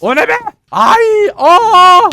O ne be? Ay! Aa!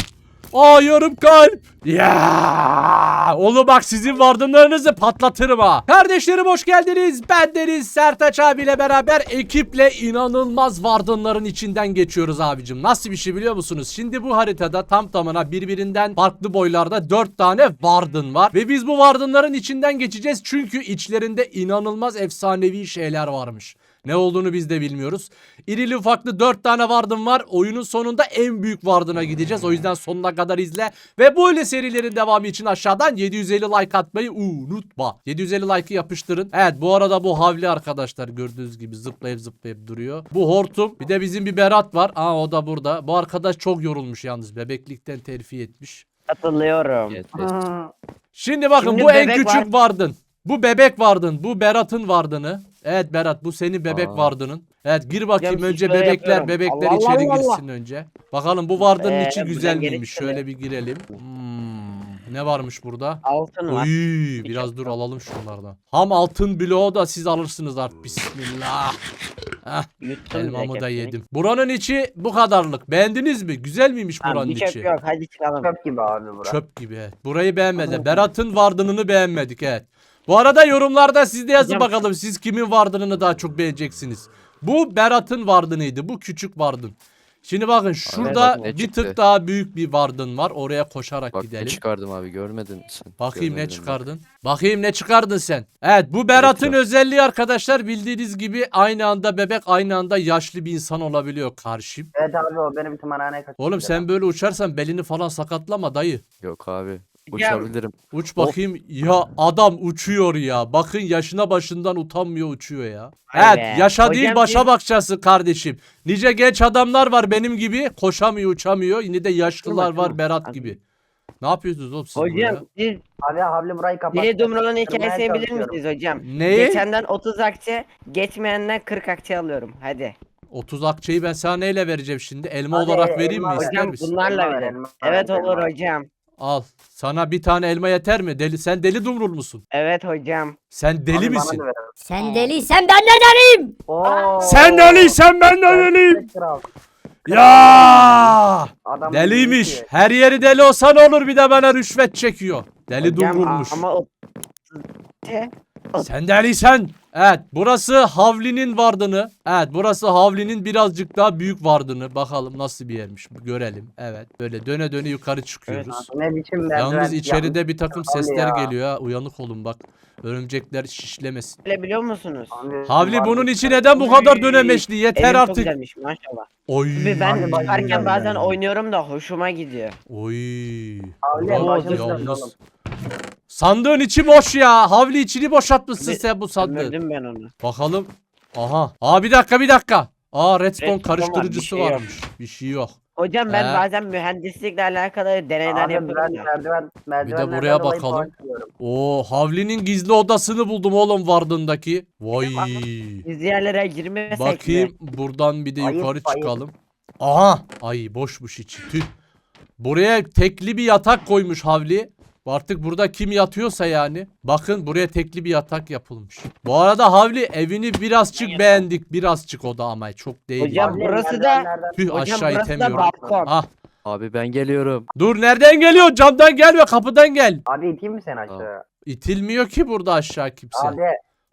Aa yarım kalp. Ya! Oğlum bak sizin vardımlarınızı patlatırım ha. Kardeşlerim hoş geldiniz. Ben Deniz Sertaç abiyle beraber ekiple inanılmaz vardınların içinden geçiyoruz abicim. Nasıl bir şey biliyor musunuz? Şimdi bu haritada tam tamına birbirinden farklı boylarda 4 tane vardın var. Ve biz bu vardınların içinden geçeceğiz. Çünkü içlerinde inanılmaz efsanevi şeyler varmış. Ne olduğunu biz de bilmiyoruz. İrili ufaklı 4 tane vardım var. Oyunun sonunda en büyük vardına gideceğiz. O yüzden sonuna kadar izle. Ve böyle serilerin devamı için aşağıdan 750 like atmayı unutma. 750 like'ı yapıştırın. Evet bu arada bu havli arkadaşlar gördüğünüz gibi zıplayıp zıplayıp duruyor. Bu hortum. Bir de bizim bir Berat var. Aa o da burada. Bu arkadaş çok yorulmuş yalnız. Bebeklikten terfi etmiş. Hatırlıyorum. Evet, evet. Şimdi bakın Şimdi bu en küçük var. vardın. Bu bebek vardın. Bu Berat'ın vardını. Evet Berat bu senin bebek Aa. vardının. Evet gir bakayım Hocam, önce şöyle bebekler yapıyorum. bebekler Allah içeri Allah girsin önce. Bakalım bu vardının Ee, içi güzel miymiş? Şöyle bir girelim. Hmm, ne varmış burada? Altın var. Biraz dur alalım şunlardan. Ham altın bloğu da siz alırsınız artık. Bismillah. Heh, Yuttum elmamı direkt da hepsini. yedim. Buranın içi bu kadarlık. Beğendiniz mi? Güzel miymiş Tamam, buranın bir çöp içi? yok hadi çıkalım. Çöp gibi abi bura. Çöp gibi evet. Burayı beğenmedi. Berat'ın vardınını beğenmedik evet. Bu arada yorumlarda siz de yazın Hocam- bakalım siz kimin vardınını daha çok beğeneceksiniz. Bu Berat'ın vardınıydı. Bu küçük vardın. Şimdi bakın şurada bak ne bir çıktı. tık daha büyük bir vardın var. Oraya koşarak Bak ne gidelim. çıkardım abi görmedin sen? Bakayım ne Görmedin mi? çıkardın. Bakayım ne çıkardın sen. Evet bu Berat'ın yok. özelliği arkadaşlar bildiğiniz gibi aynı anda bebek aynı anda yaşlı bir insan olabiliyor karşım. Evet abi o beni bir tımarhaneye kaçırdı. Oğlum sen böyle uçarsan belini falan sakatlama dayı. Yok abi. Uçabilirim. Uç bakayım. Ya adam uçuyor ya. Bakın yaşına başından utanmıyor uçuyor ya. Vay evet yaşa Hocam değil başa biz- bakacaksın kardeşim. Nice genç adamlar var benim gibi. Koşamıyor uçamıyor. Yine de yaşlılar Dur var. Berat gibi. Ne yapıyorsunuz oğlum siz burada? Hocam siz Abi havli burayı kapat. Deli Dumru'nun Kırmaya hikayesini bilir çalışıyorum. misiniz hocam? Neyi? Geçenden 30 akçe, geçmeyenden 40 akçe alıyorum. Hadi. 30 akçeyi ben sana neyle vereceğim şimdi? Elma Hadi, olarak vereyim mi elma ver. ister Hocam misin? bunlarla Elma ver, verin. elma ver, Evet elma olur ver. hocam. Al. Sana bir tane elma yeter mi? Deli sen deli dumrul musun? Evet hocam. Sen deli bana misin? da ver. Sen deliysen ben de deliyim. Oo. Sen deliysen ben de deliyim. Kral. Ya! Adam Deliymiş. ki. Her yeri deli olsa ne olur bir de bana rüşvet çekiyor. Deli Hocam, dumrulmuş. Ama o... Te- Sen deliysen. Evet burası Havli'nin vardını. Evet burası Havli'nin birazcık daha büyük vardını. Bakalım nasıl bir yermiş görelim. Evet böyle döne döne yukarı çıkıyoruz. Ne biçim merdiven. Yalnız Ya, içeride bir takım Havli sesler ya. geliyor ha. Uyanık olun bak. Örümcekler şişlemesin. Öyle biliyor musunuz? Havli bunun içi neden bu kadar dönemeçli? Yeter Evim çok artık. güzelmiş maşallah. Oy. Ve ben Abi, bak, çıkarken güzel bazen oynuyorum da hoşuma gidiyor. Oy. Havli yalnız. Sandığın içi boş ya. Havli içini boşaltmışsın Ve- sen bu sandığın. Ömürdüm ben onu. Bakalım. Aha. Aa bir dakika bir dakika. Aa redstone Redstone var, karıştırıcısı bir şey yok. varmış. Bir şey yok. Hocam ben He. bazen mühendislikle alakalı deneyler Abi ben yapıyorum da. merdiven, merdivenlerden buraya dolayı bakalım. puan kırıyorum. Oo Havli'nin gizli odasını buldum oğlum vardığındaki. Vay. Biz yerlere girmesek Bakayım mi? buradan bir de Ayıp, yukarı ayıp. çıkalım. Aha. Ay boşmuş içi. Tüh. Buraya tekli bir yatak koymuş Havli. Artık burada kim yatıyorsa yani. Bakın buraya tekli bir yatak yapılmış. Bu arada Havli evini birazcık beğendik. Birazcık o da ama çok değil. Hocam, yani. Burası da- Tüh Hocam aşağı burası da itemiyorum. balkon. Ah Abi ben geliyorum. dur nereden geliyor? Camdan gelmiyor kapıdan gel. Abi iteyim mi seni aşağı? İtilmiyor ki burada aşağı kimse. Abi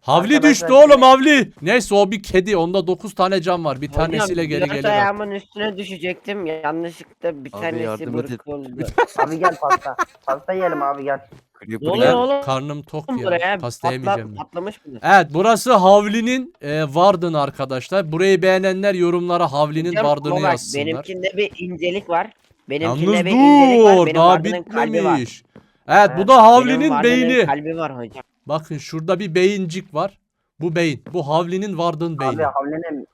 Havli arkadaşlar düştü oğlum Havli. Neyse o bir kedi. Onda 9 tane cam var. Bir tanesiyle geri dört geliyor. ayağımın üstüne düşecektim. Yanlışlıkla bir Abi tanesi yardım bırakıldı. abi gel pasta. Pasta yiyelim abi gel. Ne oluyor oğlum? Karnım tok ya. Buraya Pasta yemeyeceğim patla, ben. patlamış mı? Evet burası Havli'nin e, Vardın arkadaşlar. Burayı beğenenler yorumlara Havli'nin Hocam, Vardın'ı ama bak, yazsınlar. Benimkinde bir incelik var. Benimkinde Yalnız bir incelik var. dur Benim daha Varda'nın kalbi var. bitmemiş. Evet bu Evet, da Benim Havli'nin beyni. kalbi var hocam. Bakın şurada bir beyincik var. Bu beyin. Bu Havli'nin Vardın beyni. Abi Havli'nin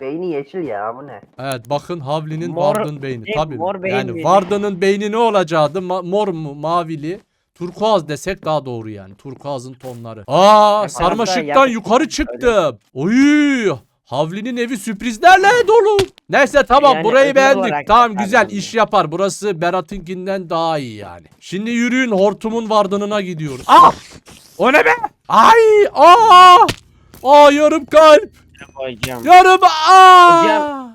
beyni yeşil ya bu ne? Evet bakın Havli'nin Mor- Vardın beyni. ne, Tabii. mor beyin yani mi? Vardın'ın beyni ne olacaktı? Ma- mor mu, mavili? Turkuaz desek daha doğru yani. Turkuazın tonları. Aa, sarmaşıktan yukarı çıktım. Oy! Havli'nin evi sürprizlerle dolu. Neyse tamam Yani burayı beğendik. Tamam güzel iş yapar. Burası Berat'ınkinden daha iyi yani. Şimdi yürüyün hortumun vardınına gidiyoruz. Ah! O ne be? Ay! Aa! Aa yarım kalp. Hocam. Yarım aa! Hocam.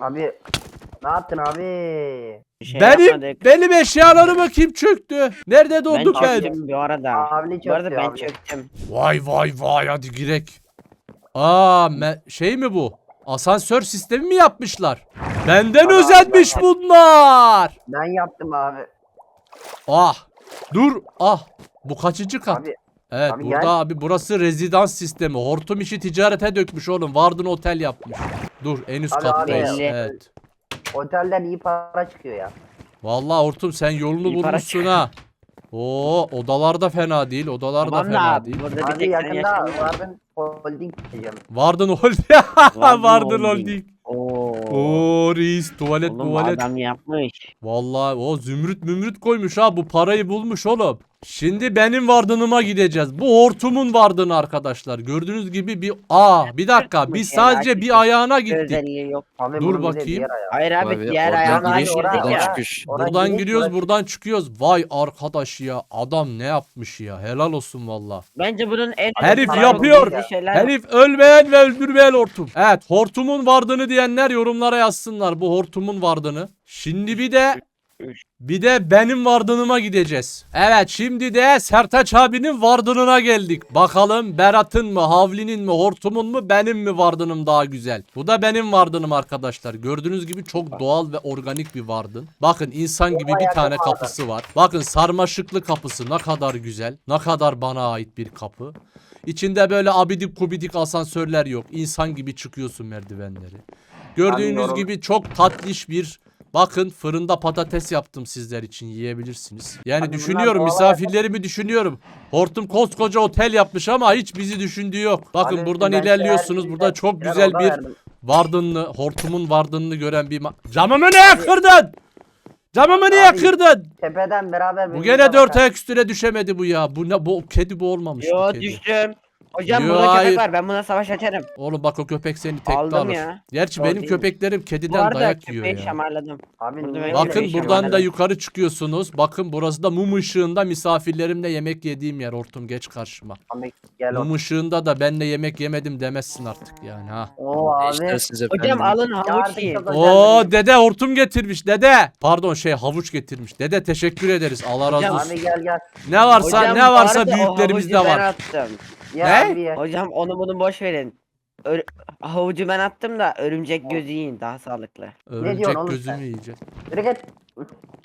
Abi ne yaptın abi? Bir şey benim yapmadık. benim eşyalarımı kim çöktü? Nerede doğduk ben ben? çöktüm bu arada. Avni Bu arada çöktü ben abi. çöktüm. Vay vay vay hadi girek. Aa me- şey mi bu? Asansör sistemi mi yapmışlar? Benden Abi, özenmiş abi. bunlar. Ben yaptım abi. Ah dur ah bu kaçıncı kat? Abi evet abi burada gel. abi burası rezidans sistemi. Hortum işi ticarete dökmüş oğlum. Vardın otel yapmış. Dur en üst Abi, kattayız. abi. Evet. otelden iyi para çıkıyor ya. Vallahi Hortum sen yolunu İyi bulmuşsun ha. Oo odalar da fena değil. Odalar da Tamam fena da değil. burada bir Abi yakında vardın holding diyeceğim. Vardın Holding. Vardın. Holding. Oo. Oo reis tuvalet Oğlum tuvalet. adam yapmış. Vallahi o zümrüt mümrüt koymuş ha bu parayı bulmuş oğlum. Şimdi benim vardınıma gideceğiz. Bu hortumun vardını arkadaşlar. Gördüğünüz gibi bir aa bir dakika biz sadece bir ayağına gittik. Özelliği yok. Abi Dur bunun bakayım. diğer ayağı. Hayır abi Abi, diğer oradan ayağına giriş, oradan ya. çıkış. Oradan Buradan giriş, giriyoruz buradan çıkıyoruz. Vay arkadaş ya adam ne yapmış ya helal olsun valla. Bence bunun en Herif para yapıyor. bulduğu şeyler Herif ölmeyen ve öldürmeyen hortum. Evet hortumun vardığını diyenler yorumlara yazsınlar bu hortumun vardığını. Şimdi bir de bir de benim vardınıma gideceğiz. Evet şimdi de Sertaç abinin vardınına geldik. Bakalım Berat'ın mı, Havli'nin mi, Hortum'un mu, benim mi vardınım daha güzel. Bu da benim vardınım arkadaşlar. Gördüğünüz gibi çok doğal ve organik bir vardın. Bakın insan gibi bir tane kapısı var. Bakın sarmaşıklı kapısı ne kadar güzel. Ne kadar bana ait bir kapı. İçinde böyle abidik kubidik asansörler yok. İnsan gibi çıkıyorsun merdivenleri. Gördüğünüz gibi çok tatlış bir Bakın fırında patates yaptım sizler için yiyebilirsiniz. Yani bunlar düşünüyorum misafirlerimi düşünüyorum. Hortum koskoca otel yapmış ama hiç bizi düşündüğü yok. Bakın Abi buradan ilerliyorsunuz. Burada çok güzel bir verdim. vardınlı, hortumun vardınını gören bir Camımı niye kırdın? Camımı niye Abi, kırdın? Tepeden beraber Bu gene dört bakar. ayak üstüne düşemedi bu ya. Bu ne bu kedi bu olmamış Yo düştüm. Hocam Yo, burada hayır. köpek var ben buna savaş açarım. Oğlum bak o köpek seni tekte Aldım alır. ya. Gerçi Doğru benim değil mi? köpeklerim Bu kediden arada dayak yiyor köpeği ya. şamarladım. Abi Burada niye ben- Bakın buradan şey da var. yukarı çıkıyorsunuz. Bakın burası da mum ışığında misafirlerimle yemek yediğim yer. Hortum geç karşıma. Abi gel Mum ışığında da benle yemek yemedim demezsin artık yani ha. Oo abi. İstersiniz Hocam alın havuç Yardım yiyin. Oo dede hortum getirmiş dede. Pardon şey havuç getirmiş. Dede teşekkür ederiz. Allah razı Hocam, olsun. Abi gel gel. Ne varsa Hocam, ne varsa arada o büyüklerimizde havucu Ben var. attım. Ya Ne? abi. Hocam onu bunu boş verin. Ö- havucu ben attım da örümcek gözü yiyin daha sağlıklı. Örümcek oğlum gözümü sen? yiyecek. Yürü git.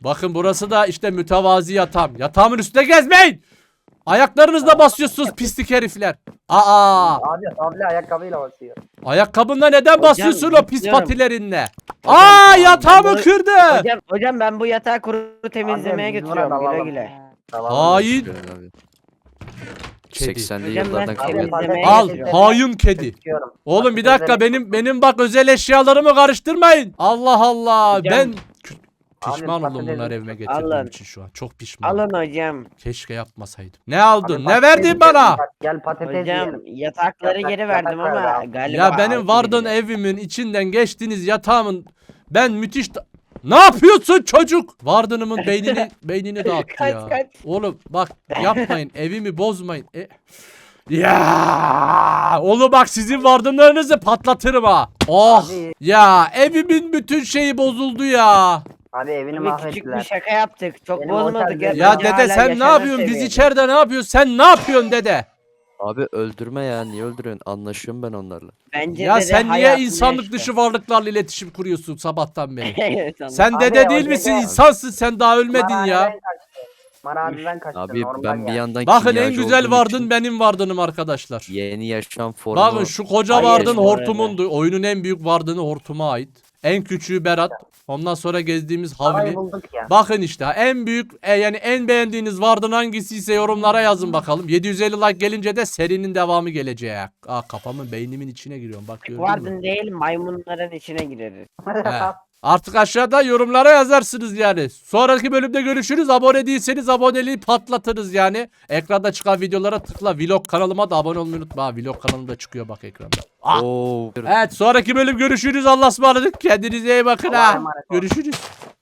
Bakın burası da işte mütevazi yatağım. Yatağımın üstüne gezmeyin. Ayaklarınızla basıyorsunuz pislik herifler. Aa! Abi abla ayakkabıyla basıyor. Ayakkabında neden basıyorsun o pis gidiyorum. patilerinle? Hocam, Aa tamam, yatağımı ben bunu- kırdı. Hocam hocam ben bu yatağı kuru temizlemeye biz buna götürüyorum güle dalalım. güle. Tamam. Hain Abi. Kedi. 80'li Hocam yıllardan kalıyor. Al hain kedi. Oğlum bir dakika benim benim bak özel eşyalarımı karıştırmayın. Allah Allah. Ben pişman Abi, oldum bunları evime getirdiğim Alın. için şu an. Çok pişmanım. Alın hocam. Keşke yapmasaydım. Ne aldın? Abi ne verdin bana? Gel patates Hocam yiyelim. yatakları Yatak- geri verdim yatak ver ama galiba Ya benim vardığın evimin içinden geçtiğiniz yatağımın ben müthiş Ne yapıyorsun çocuk? Vardınımın beynini beynini dağıttı Kaç, ya. kaç. Oğlum bak yapmayın evimi bozmayın. E- ya oğlum bak sizin vardınlarınızı patlatırım ha. Oh Abi. ya evimin bütün şeyi bozuldu ya. Abi evini Abi küçük bir mahvettiler. şaka yaptık. Çok Benim bozmadık. Ya Bence dede hala sen ne yaşanan yapıyorsun? Biz seviyede. içeride ne yapıyoruz? Sen ne yapıyorsun dede? Abi öldürme ya niye öldürüyorsun? Anlaşıyorum ben onlarla. Bence Ya dede sen niye hayatını insanlık yaşıyor. dışı varlıklarla iletişim kuruyorsun sabahtan beri? Evet, anladım. Sen Abi, dede o değil dede- misin? İnsansın sen daha ölmedin ya. Marhaneden kaçtı. Abi normal ben bir yani. yandan Bakın en kimyacı güzel olduğum vardın için benim vardınım arkadaşlar. Yeni yaşam formu. Bakın şu koca vardın arada. hortumundu. Oyunun en büyük vardını hortuma ait. En küçüğü Berat. Ondan sonra gezdiğimiz Parayı Havli. bulduk ya. Bakın işte en büyük e, yani en beğendiğiniz vardın hangisi ise yorumlara yazın bakalım. 750 like gelince de serinin devamı gelecek. Aa kafamın beynimin içine giriyorum bak gördün mü? Vardın değil maymunların içine gireriz. He. Artık aşağıda yorumlara yazarsınız yani. Sonraki bölümde görüşürüz. Abone değilseniz aboneliği patlatırız yani. Ekranda çıkan videolara tıkla. Vlog kanalıma da abone olmayı unutma. Ha, Vlog kanalımda çıkıyor bak ekranda. Ah. Oo. Evet sonraki bölüm görüşürüz. Allah'a ısmarladık. Kendinize iyi bakın ha. Görüşürüz.